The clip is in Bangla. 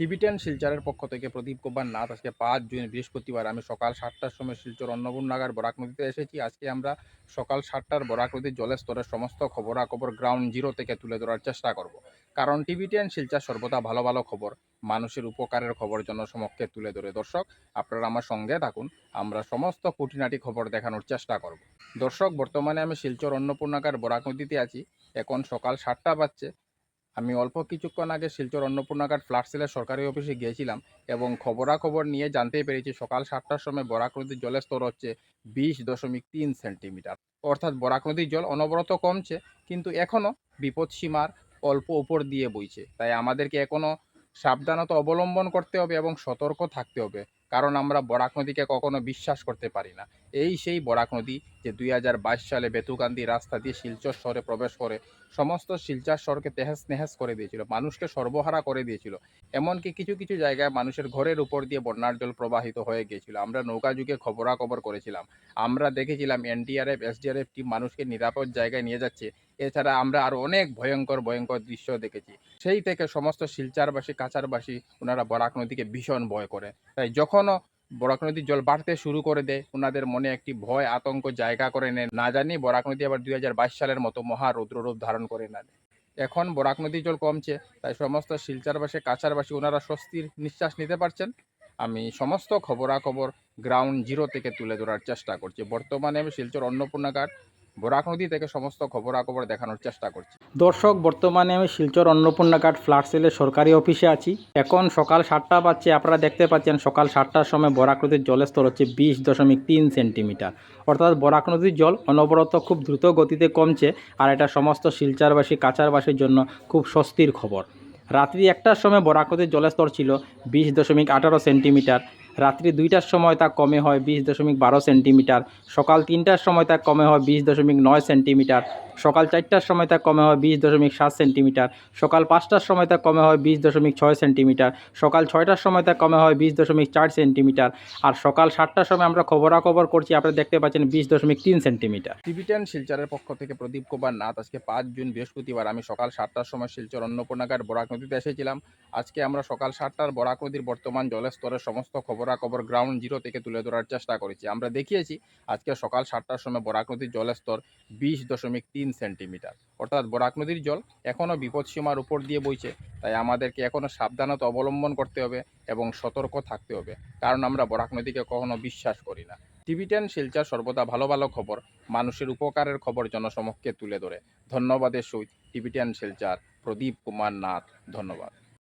টিভি টেন শিলচরের পক্ষ থেকে প্রদীপ কুমার নাথ। আজকে পাঁচ জুন, বৃহস্পতিবার। আমি সকাল সাতটার সময় শিলচর অন্নপূর্ণাগার বরাক নদীতে এসেছি। আজকে আমরা সকাল সাতটার বরাক নদীর জলের স্তরের সমস্ত খবরাখবর গ্রাউন্ড জিরো থেকে তুলে ধরার চেষ্টা করব। কারণ টিভি টেন শিলচর সর্বদা ভালো ভালো খবর। মানুষের উপকারের খবর জনসমক্ষে তুলে ধরে। দর্শক, আপনারা আমার সঙ্গে থাকুন। আমরা সমস্ত খুঁটিনাটি খবর দেখানোর চেষ্টা করব। দর্শক, বর্তমানে আমি শিলচর অন্নপূর্ণাগার বরাক নদীতে আছি। এখন সকাল সাতটা বাজছে। আমি অল্প কিছুক্ষণ আগে শিলচর অন্নপূর্ণাঘাট ফ্ল্যাট সেলের সরকারি অফিসে গিয়েছিলাম এবং খবরাখবর নিয়ে জানতে পেরেছি সকাল সাতটার সময় বরাক নদীর জলের স্তর হচ্ছে বিশ দশমিক তিন সেন্টিমিটার। অর্থাৎ বরাক নদীর জল অনবরত কমছে, কিন্তু এখনও বিপদসীমার অল্প উপর দিয়ে বইছে। তাই আমাদেরকে এখনও সাবধানতা অবলম্বন করতে হবে এবং সতর্ক থাকতে হবে, কারণ আমরা বরাক নদীকে কখনো বিশ্বাস করতে পারি না। এই সেই বরাক নদী যে দুই হাজার বাইশ সালে বেতুকান্দি রাস্তা দিয়ে শিলচর শহরে প্রবেশ করে, সমস্ত শিলচর শহরকে তেহাস নেহাস করে দিয়েছিল, মানুষকে সর্বহারা করে দিয়েছিল। এমনকি কিছু কিছু জায়গায় মানুষের ঘরের উপর দিয়ে বন্যার জল প্রবাহিত হয়ে গিয়েছিল। আমরা নৌকা যুগে খবরাখবর করেছিলাম। আমরা দেখেছিলাম এনডিআরএফ এসডিআরএফ টিম মানুষকে নিরাপদ জায়গায় নিয়ে যাচ্ছে। এছাড়া আমরা আরও অনেক ভয়ঙ্কর ভয়ঙ্কর দৃশ্য দেখেছি। সেই থেকে সমস্ত শিলচারবাসী কাছারবাসী ওনারা বরাক নদীকে ভীষণ ভয় করে। তাই যখনও বরাক নদীর জল বাড়তে শুরু করে দেয়। ওনাদের মনে একটি ভয়, আতঙ্ক জায়গা করে নেয়। না জানি বরাক নদী আবার দুই হাজার বাইশ সালের মতো মহা রৌদ্ররূপ ধারণ করে না। এখন বরাক নদীর জল কমছে, তাই সমস্ত শিলচারবাসী, কাছারবাসী, ওনারা স্বস্তির নিঃশ্বাস নিতে পারছেন। আমি সমস্ত খবরাখবর গ্রাউন্ড জিরো থেকে তুলে ধরার চেষ্টা করছি। বর্তমানে আমি শিলচর অন্নপূর্ণাঘাট বরাক নদী থেকে সমস্ত খবরাখবর দেখানোর চেষ্টা করছি। দর্শক, বর্তমানে আমি শিলচর অন্নপূর্ণাঘাট ফ্ল্যাট সেলের সরকারি অফিসে আছি। এখন সকাল সাতটা বাজছে, আপনারা দেখতে পাচ্ছেন সকাল সাতটার সময় বরাক নদীর জলের স্তর হচ্ছে বিশ দশমিক তিন সেন্টিমিটার। অর্থাৎ বরাক নদীর জল অনবরত খুব দ্রুত গতিতে কমছে আর এটা সমস্ত শিলচারবাসী, কাছারবাসীর জন্য খুব স্বস্তির খবর। রাত্রি একটার সময় বরাক নদীর জলের স্তর ছিল বিশ দশমিক আঠারো সেন্টিমিটার। রাত্রি দুইটার সময় তা কমে হয় বিশ দশমিক বারো সেন্টিমিটার, সকাল তিনটার সময় তা কমে হয় বিশ দশমিক নয় সেন্টিমিটার। সকাল চারটার সময় তা কমে হয় বিশ দশমিক সাত সেন্টিমিটার, সকাল পাঁচটার সময় তা কমে হয় বিশ দশমিক ছয় সেন্টিমিটার, সকাল ছয়টার সময় তা কমে হয় বিশ দশমিক চার সেন্টিমিটার আর সকাল সাতটার সময় আমরা খবরাখবর করছি, আপনারা দেখতে পাচ্ছেন বিশ দশমিক তিন সেন্টিমিটার। টিভি টেন শিলচরের পক্ষ থেকে প্রদীপ কুমার নাথ, আজকে পাঁচ জুন বৃহস্পতিবার, আমি সকাল সাতটার সময় শিলচর অন্নপূর্ণাঘাট বরাক নদীতে এসেছিলাম। আজকে আমরা সকাল সাতটার বরাক নদীর বর্তমান জলের স্তরের সমস্ত খবরাখবর গ্রাউন্ড জিরো থেকে তুলে ধরার চেষ্টা করেছি। আমরা দেখিয়েছি, আজকে সকাল সাতটার সময় বরাক নদীর জলের স্তর বিশ দশমিক তিন সেন্টিমিটার। অর্থাৎ বরাক নদীর জল এখনও বিপদসীমার উপর দিয়ে বইছে। তাই আমাদেরকে এখনও সাবধানতা অবলম্বন করতে হবে এবং সতর্ক থাকতে হবে। কারণ আমরা বরাক নদীকে কখনো বিশ্বাস করি না। টিভি টেন শিলচর সর্বদা ভালো ভালো খবর, মানুষের উপকারের খবর জনসমক্ষে তুলে ধরে। ধন্যবাদের সহিত টিভি টেন শিলচর প্রদীপ কুমার নাথ, ধন্যবাদ।